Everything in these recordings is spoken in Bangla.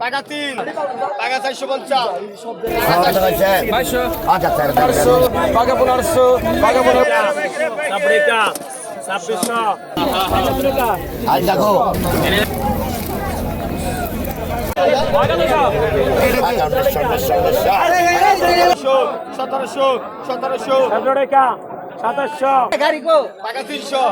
টাকা তিন টাকা চারশো পঞ্চাশ পাকা পনেরোশো পাকা পনেরো সাবরিকা ছাব্বিশশো সতেরোশো সতেরোশো টাকা সাতাশশো। টাকা তিনশো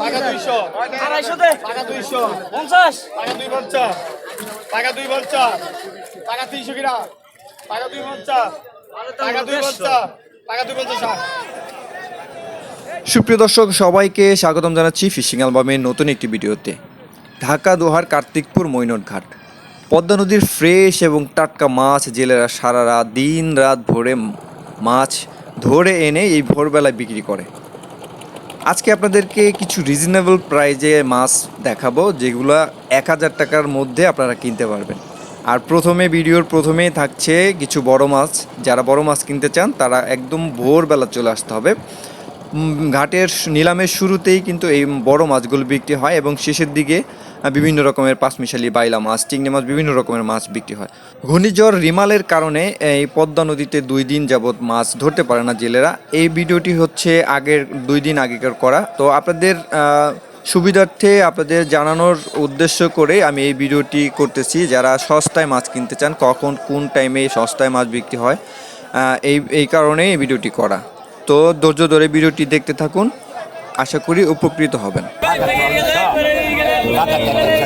টাকা দুইশো। আড়াইশো টাকা দুইশো। পঞ্চাশ। টাকা দুই পঞ্চাশ। টাকা দুই পঞ্চাশ। টাকা তিনশো কিনা। টাকা দুই পঞ্চাশ। টাকা দুই পঞ্চাশ। টাকা দুই পঞ্চাশ সুপ্রিয় দর্শক সবাইকে স্বাগতম জানাচ্ছি ফিশিং অ্যালবামের নতুন একটি ভিডিওতে। ঢাকা দোহার কার্তিকপুর মৈনট ঘাট পদ্মা নদীর ফ্রেশ এবং টাটকা মাছ জেলেরা সারা রাত দিন রাত ভরে মাছ ধরে এনে এই ভোরবেলায় বিক্রি করে। আজকে আপনাদেরকে কিছু রিজনেবল প্রাইজে মাছ দেখাবো, যেগুলো এক হাজার টাকার মধ্যে আপনারা কিনতে পারবেন। আর প্রথমে ভিডিওর প্রথমেই থাকছে কিছু বড় মাছ। যারা বড় মাছ কিনতে চান, তারা একদম ভোরবেলা চলে আসতে হবে। ঘাটের নিলামের শুরুতেই কিন্তু এই বড় মাছগুলো বিক্রি হয় এবং শেষের দিকে বিভিন্ন রকমের পাঁচমিশালি বাইলা মাছ চিংড়ি মাছ বিভিন্ন রকমের মাছ বিক্রি হয় ঘূর্ণিঝড় রিমালের কারণে এই পদ্মা নদীতে দুই দিন যাবৎ মাছ ধরতে পারে না জেলেরা এই ভিডিওটি হচ্ছে আগের দুই দিন আগেকার করা তো আপনাদের সুবিধার্থে আপনাদের জানানোর উদ্দেশ্য করে আমি এই ভিডিওটি করতেছি যারা সস্তায় মাছ কিনতে চান কখন কোন টাইমে সস্তায় মাছ বিক্রি হয় এই এই কারণে এই ভিডিওটি করা তো ধৈর্য ধরে ভিডিওটি দেখতে থাকুন আশা করি উপকৃত হবেন Cátate,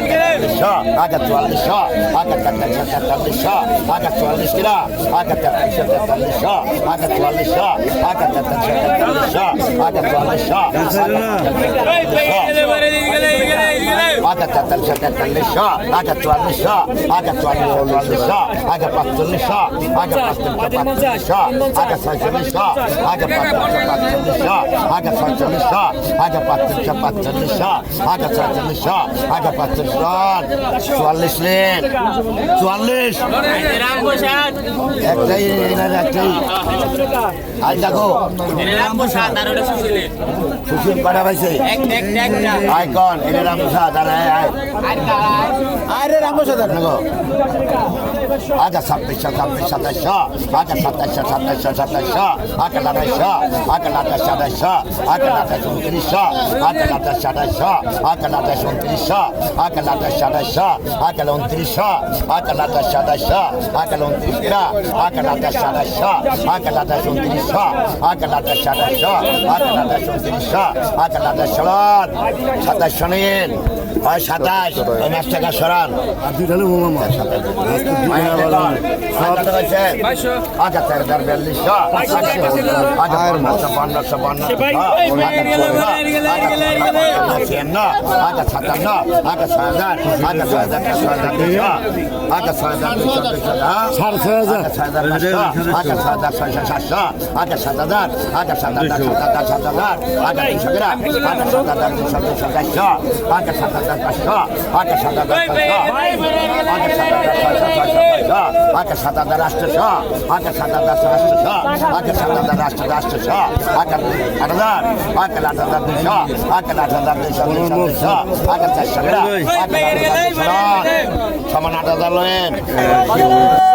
Aga চুয়াল্লিশশো aga তেতাল্লিশশো aga চুয়াল্লিশ কিনা aga তেতাল্লিশশো তেতাল্লিশশো aga চুয়াল্লিশশো aga তেতাল্লিশশো তেতাল্লিশশো aga চুয়াল্লিশশো aga তেতাল্লিশশো তেতাল্লিশশো aga চুয়াল্লিশশো aga চুয়াল্লিশশো চুয়াল্লিশশো aga পাঁচচল্লিশশো aga পাঁচচল্লিশশো aga ছয়চল্লিশশো aga পাঁচচল্লিশশো aga ছয়চল্লিশশো aga পাঁচচল্লিশশো পাঁচচল্লিশশো aga ছয়চল্লিশশো aga পাঁচচল্লিশশো চুয়াল্লিশ মিনিট চুয়াল্লিশ। একটাই একটাই। আজ দেখো সুশীল পাড়া পাইছে আয় কন এটা রামসা দাঁড়ায় আয়। আরে রামসা দাঁড়ানো আগে ছাব্বিশশো ছাব্বিশ সাতাশশো আগে সাতাশশো সাতাশশো সাতাশশো আগে আঠাশশো আগে আঠাশ আঠাশশো আগে আঠাশ উনত্রিশশো আগে আঠাশ আঠাশশো আগে আঠাশ উনত্রিশশো আগে আঠাশ সাতাশশো নিন হয় সাতাশ ওই মাস টাকা সরান আচ্ছা তেরো হাজার বিয়াল্লিশশো আচ্ছা পনেরোশো পনেরোশো পনেরোশো আচ্ছা সাতান্ন আচ্ছা ছয় হাজার আচ্ছা ছয় হাজার ছয় হাজার দুশো আচ্ছা ছয় হাজার দুশো দুশো সাড়ে ছয় হাজার ছয় হাজার পাঁচশো আচ্ছা ছয়শো সাতশো আচ্ছা সাত হাজার আচ্ছা সাত হাজার সাত হাজার সাত হাজার পাঁচশো আচ্ছা সাত হাজার পাঁচশো আচ্ছা সাত হাজার ছয়শো আচ্ছা সাত হাজার আটশোশো আচ্ছা সাত হাজার আটশো আচ্ছা আট আট হাজার আচ্ছা আট হাজার দুশো আট আট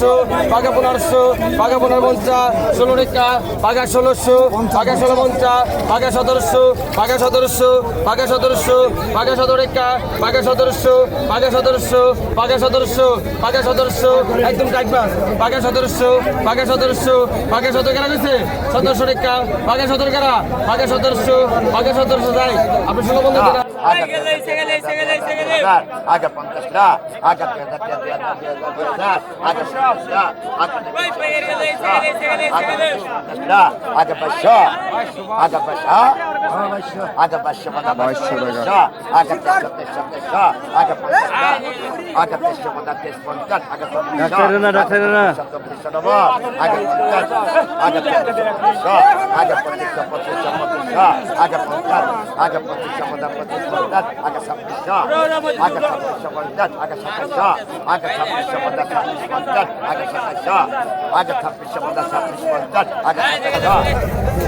পনেরোশো পাকা পনেরোশো পাকা পনেরো পঞ্চাশ ষোলো টাকা পাকা ষোলোশো পাকা ষোলো পঞ্চাশ পাকা সতেরোশো পাকা সতেরোশো পাকা সতেরোশো পাকা সতেরো টাকা পাকা সতেরোশো পাকা সতেরোশো পাকা সতেরোশো পাকা সতেরোশো একদম টাইটবাস পাকা সতেরোশো পাকা সতেরোশো পাকা সতেরো কেনা গেছে সতেরোশো টাকা পাকা সতেরো কেনা পাকা সতেরোশো পাকা সতেরোশো যাই আপনি ষোলো বন্ধু আগে পঞ্চাশটা আগে আগে আগে পাঁচশো আগে পাঁচশো আগে পাঁচশো পাঁচশো পাঁচশো আগে তেরোশো তেরোশো তেরোশো আগে পঞ্চাশ আগে তেরোশো পঞ্চাশ তেইশ পঞ্চাশ না চব্বিশশো নব আগে পঞ্চাশ আগে পঁচিশশো আগে পঁচিশশো পঁচিশশো পঁচিশশো আগে পঞ্চাশ আগে পঁচিশশো পঞ্চাশ পঁচিশ পঞ্চাশ আগে ছাব্বিশশো আগে ছাব্বিশশো পঞ্চাশ আগে সাতাশশো আগে ছাব্বিশশো পঞ্চাশ ছাব্বিশ পঞ্চাশ আগে সাতাশশো আগে ছাব্বিশশো পঞ্চাশ ছাব্বিশ পঞ্চাশ আগে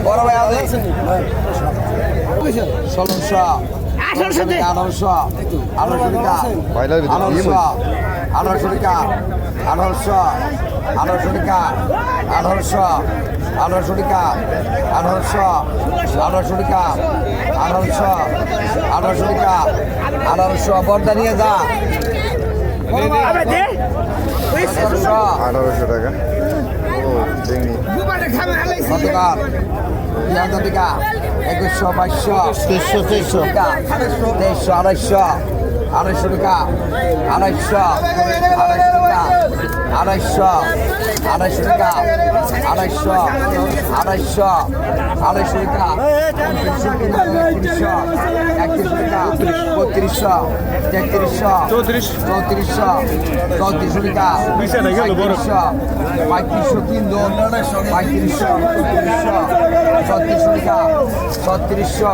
বড় ভাই আছে ষোলোশো আঠারোশো আঠারোশো আঠারোশো টাকা আঠারোশো আঠারোশো আঠারোশো বর্দা নিয়ে যা আঠারোশো আঠারোশো টাকা। ও চিংড়ি। কতকার দুই হাজার টাকা একুশশো বাইশশো। তেইশশো তেইশশো। টাকা তেইশশো আড়াইশো আড়াইশো টাকা আড়াইশো আড়াইশো টাকা আড়াইশো আড়াইশো টাকা আড়াইশো আড়াইশো আড়াইশো টাকা তিরিশশো একত্রিশশো টাকা বত্রিশশো তেত্রিশশো চৌত্রিশ চৌত্রিশশো চৌত্রিশশো টাকা পঁয়ত্রিশশো পঁয়ত্রিশশো তিন দোন পঁয়ত্রিশশো চৌত্রিশশো ছত্রিশশো টাকা ছত্রিশশো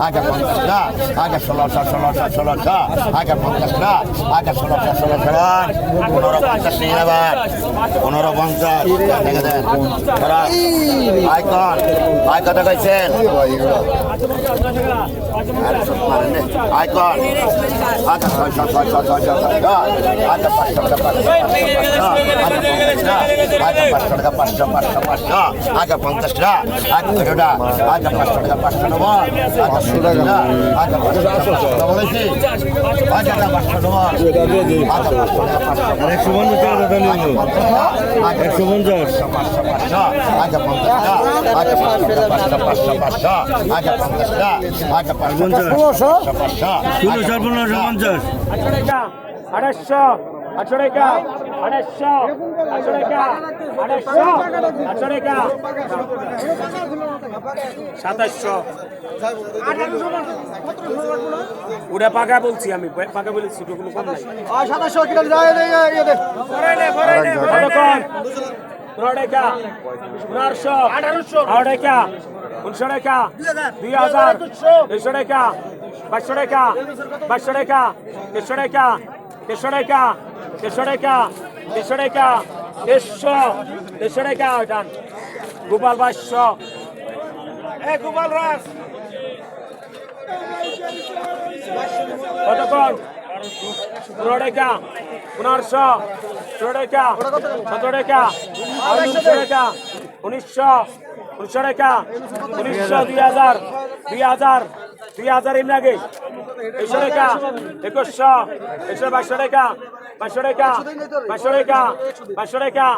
আগে পঞ্চাশটা আগে ষোলোশো ষোলোশো ষোলোশো আগে পঞ্চাশটা আগে ষোলোশো ষোলোশো পনেরো পঞ্চাশ নিয়ে আবার পনেরো পঞ্চাশ দেখে দেন আইকন আই কত কইছেন আইকন আচ্ছা ছয়শো ছয়শো ছয়শো ছয়শো আচ্ছা পাঁচশো টাকা পাঁচশো পাঁচশো পাঁচশো পাঁচশো আগে পঞ্চাশ টাকা আগে পনেরোটা আগে পাঁচশো টাকা পাঁচশো নেব আগে টাকা আগে নেব একশো পঞ্চাশ একশো টাকা পাঁচশো পাঁচশো পঞ্চাশ পাঁচশো পাঁচশো পনেরোশো পঞ্চাশ আটশো টাকা আড়াইশো আটশো টাকা আড়াইশো আটশো টাকা। সাতাশশো। ওটা পাকা বলছি আমি, পাকা বলেছি ওটা কোনো কম নাই। সাতাশশো টাকা উনিশশো টাকা, দুই হাজার, দুইশো টাকা, বাইশশো টাকা বাইশশো টাকা, দেড়শো টাকা দেড়শো টাকা দেড়শো টাকা দেড়শো টাকা দেড়শো দেড়শো টাকা ওইটান গোপাল বাইশশো এ, গোপাল রাস কতক্ষণ? পনেরো টাকা পনেরোশো ষোলো টাকা সতেরো টাকা উনিশশো টাকা উনিশশো উনিশশো টাকা উনিশশো দুই হাজার দুই হাজার। দুই হাজার এমনি আগে। একশো টাকা একুশশো একশো বাইশশো টাকা বাইশশো টাকা বাইশশো টাকা বাইশশো টাকা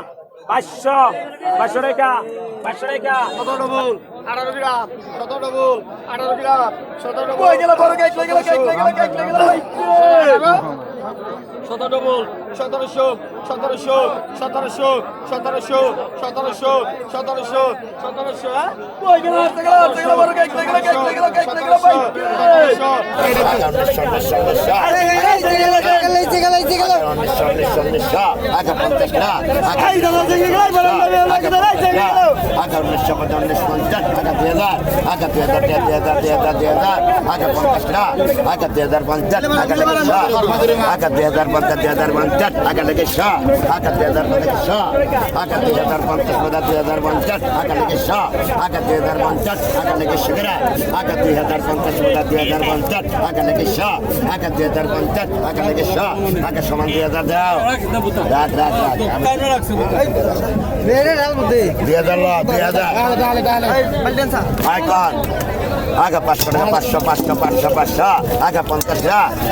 বাইশশো বাইশশো টাকা বাইশশো টাকা। কত ডবল আঠারো গ্রাম কত ডবল আঠারো গ্রাম সতেরো ডবল গেল বড় কেক গেল কেক গেল গেল শত ডবল সতেরোশো সতেরোশো সতেরোশো সতেরোশো সতেরোশো সতেরোশো সতেরোশো হ্যাঁ পঞ্চাশ টাকা আগে উনিশশো পঞ্চাশ পঞ্চাশ আগে দুই হাজার আগে দুই হাজার দুই হাজার দুই হাজার দুই হাজার আগে পঞ্চাশ টাকা আগে দুই হাজার পঞ্চাশ আগে লেগে আগে দুই হাজার পঞ্চাশ দুই হাজার পঞ্চাশ আগে লেগে আগে দুই হাজার পঞ্চাশ আগে দুই হাজার পঞ্চাশ পঞ্চাশ দুই হাজার পঞ্চাশ আগে লেগে আগে দুই হাজার পঞ্চাশ আগে লেগে শিবিরা আগে দুই হাজার পঞ্চাশ পঞ্চাশ দুই হাজার পঞ্চাশ আগে লেগে আগে দুই হাজার পঞ্চাশ আগে লেগে আগে সমান দুই হাজার দাও রাখ রাখ রাখ দুই হাজার দুই হাজার আগে পাঁচশো টাকা পাঁচশো পাঁচশো পাঁচশো পাঁচশো আগে পঞ্চাশ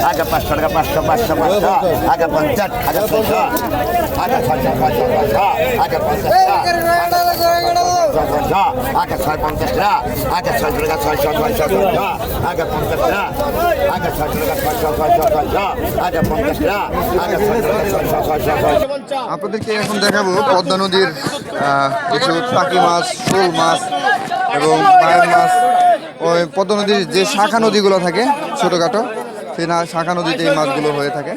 আগে পাঁচশো টাকা পাঁচশো পাঁচশো পাঁচশো আগে পঞ্চাশ আগে ছয়শো আগে ছয়শো ছয়শো ছয়শো আগে পঞ্চাশ আগে ছয় পঞ্চাশ টাকা আগে ছয়শো টাকা ছয়শো ছয়শো ছয়শো আগে পঞ্চাশ টাকা আগে ছয়শো টাকা ছয়শো ছয়শো ছয়শো আগে পঞ্চাশ টাকা আগে ছয়শো টাকা ছয়শো ছয়শো ছয়শো। আপনাদেরকে এখন দেখাবো পদ্মা নদীর কিছু টাকি মাছ শোল মাছ এবং বায়ের মাছ। ওই পদ্মা নদীর যে শাখা নদীগুলো থাকে ছোটোখাটো সেই না শাখা নদীতে এই মাছগুলো হয়ে থাকে।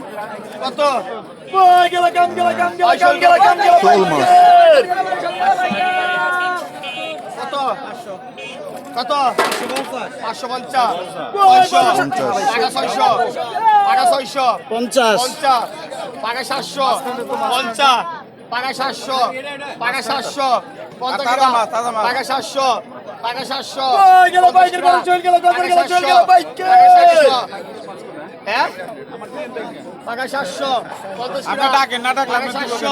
শোল মাছ কত কত? পাঁচশো পঞ্চাশ। টাকা ছয়শো টাকা ছয়শো পঞ্চাশ পঞ্চাশ টাকা সাতশো। পঞ্চাশ টাকা সাতশো। টাকা সাতশো। টাকা। টাকা সাতশো। টাকা সাতশো। হ্যাঁ? টাকা সাতশো। পঞ্চাশ ডাকেন, না ডাকলে টাকা আপনি কি সাতশো।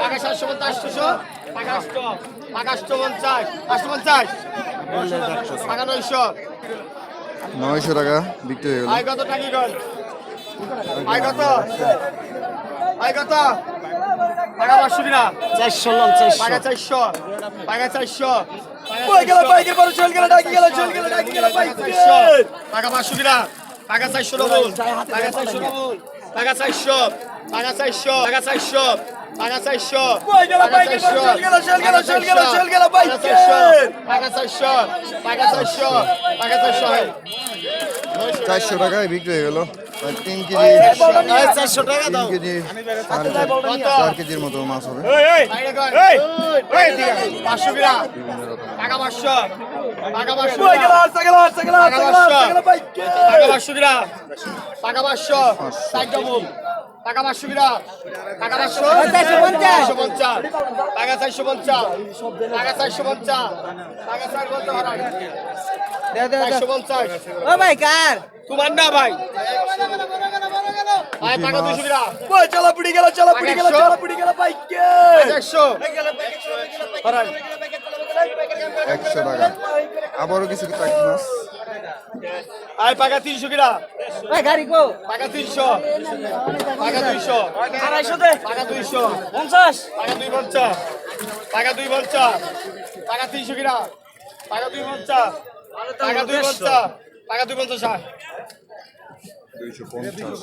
টাকা সাতশো পঞ্চাশ টাকা টাকা আটশো পঞ্চাশ আটশো পঞ্চাশ টাকা নয়শো নয়শো টাকা বিক্রি হয়ে গেল আয় কত টাকি গল আয় কত আয় কত টাকা পাঁচশো কিনা চারশো টাকা চারশো টাকা চারশো টাকা পাঁচশো কিনা টাকা চারশো টাকা চারশো টাকা চারশো টাকা চারশো টাকা চারশো টাকা চারশো চারশো টাকা চারশো টাকা চারশো চারশো টাকায় বিক্রি হয়ে গেল তিন কেজি চারশো টাকা তিন কেজি চার কেজির মতো মাছ হবে পাঁচশো টাকা পাঁচশো টাকা পাঁচশো টাকা পাঁচশো টাকা পাঁচশো টাকা পাঁচশো কিনা টাকা পাঁচশো পঞ্চাশ টাকা চারশো পঞ্চাশ। টাকা চারশো পঞ্চাশ। টাকা চারশো পঞ্চাশ চারশো পঞ্চাশ। ও ভাই কার? তোমার না ভাই। ভাই টাকা দুশো চলা পুড়ি গেল চলা পুড়ি গেল একশো। চলা পুড়ি গেল বাইকে। একশো। একশো টাকা। আবারও কিছু টাকি মাছ আয় পাকা তিনশো কিরা গাড়ি কো। পাকা তিনশো। পাকা দুইশো। আড়াইশো দে। পাকা দুইশো। পঞ্চাশ। পাকা দুই পঞ্চাশ পাকা দুই পঞ্চাশ পাকা তিনশো কিরা পাকা দুই পঞ্চাশ পাকা দুই পঞ্চাশ পাকা দুই পঞ্চাশ দুইশো পঞ্চাশ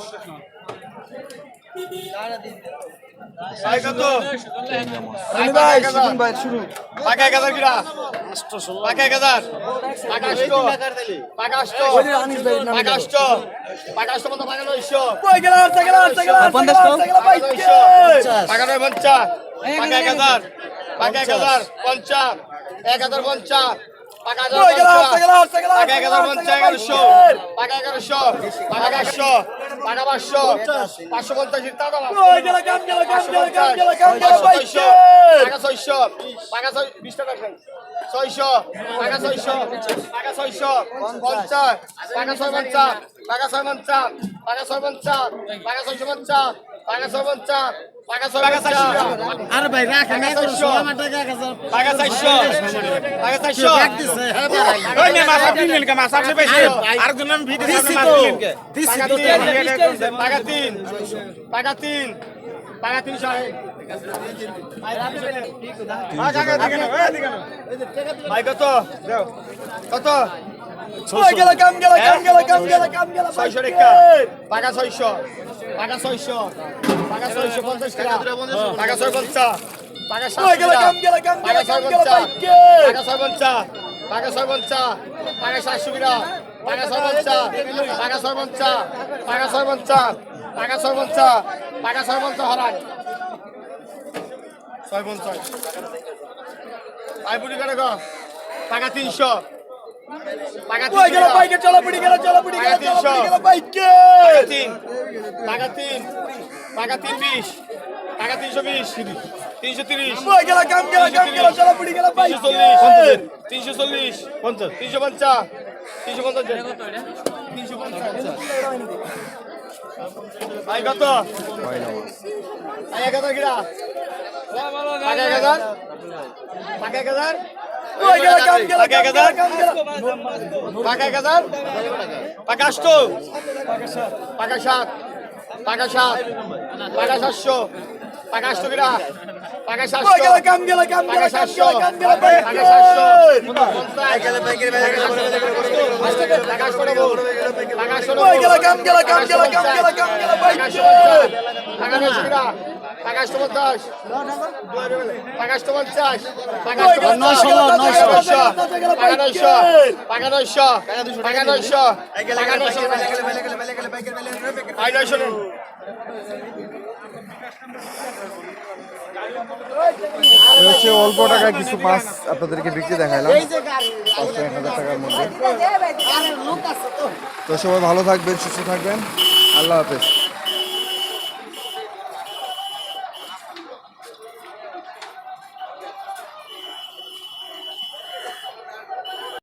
পঞ্চাশ এক হাজার পঞ্চাশ পাঁচশো পঞ্চাশ ছয়শো ছয় বিশ টাকা ছয়শো টাকা ছয়শো টাকা ছয়শো পঞ্চাশ টাকা ছয় পঞ্চাশ টাকা ছয় পঞ্চাশ টাকা ছয় পঞ্চাশ টাকা ছয়শো পঞ্চাশ আর ভাই রাখেন ভাই কত? কত? ওই গেল গাম গেল গাম গেল গাম গেল গাম গেল ছয়শো টাকা। টাকা ছয়শো। টাকা ছয়শো। টাকা ছয়শো পঞ্চাশ টাকা। টাকা ছয় পঞ্চাশ। টাকা ওই গেল গাম গেল গাম গেল গাম গেল টাকা ছয় পঞ্চাশ। টাকা ছয় পঞ্চাশ। টাকা সাতশো কিনা টাকা ছয় পঞ্চাশ। টাকা ছয় পঞ্চাশ। টাকা ছয় পঞ্চাশ। টাকা ছয় পঞ্চাশ। টাকা ছয় পঞ্চাশ হারান। ছয় পঞ্চাশ। আই বুড়ি করে। গো টাকা তিনশো টাকা ওই গেল তিনশো বাইকে? চলা পুড়ি গেল চলা পুড়ি গেল চলা পুড়ি গেল বাইকে! তিন। টাকা তিন। টাকা তিন বিশ। টাকা তিনশো বিশ। তিনশো তিরিশ। ওই গেল গাম গেল গাম গেল চলা পুড়ি গেল তিনশো চল্লিশ। তিনশো চল্লিশ। পঞ্চাশ। তিনশো পঞ্চাশ। তিনশো পঞ্চাশ। তিনশো পঞ্চাশ। ভাই কত? এক হাজার টাকা এক হাজার এক হাজার টাকা সাত। টাকা সাত। টাকা সাতশো। টাকা আটশো কিনা টাকা নয়শো পঞ্চাশ টাকা পঞ্চাশ টাকা ওই আটশো টাকা নয়শো টাকা নয়শো টাকা নয়শো টাকা নয়শো টাকা নয়শো নয়শো হচ্ছে অল্প টাকায় কিছু মাছ আপনাদেরকে বিক্রি দেখাইলাম। পাঁচশো এক হাজার টাকার মধ্যে। তো সবাই ভালো থাকবেন, সুস্থ থাকবেন। আল্লাহ হাফেজ।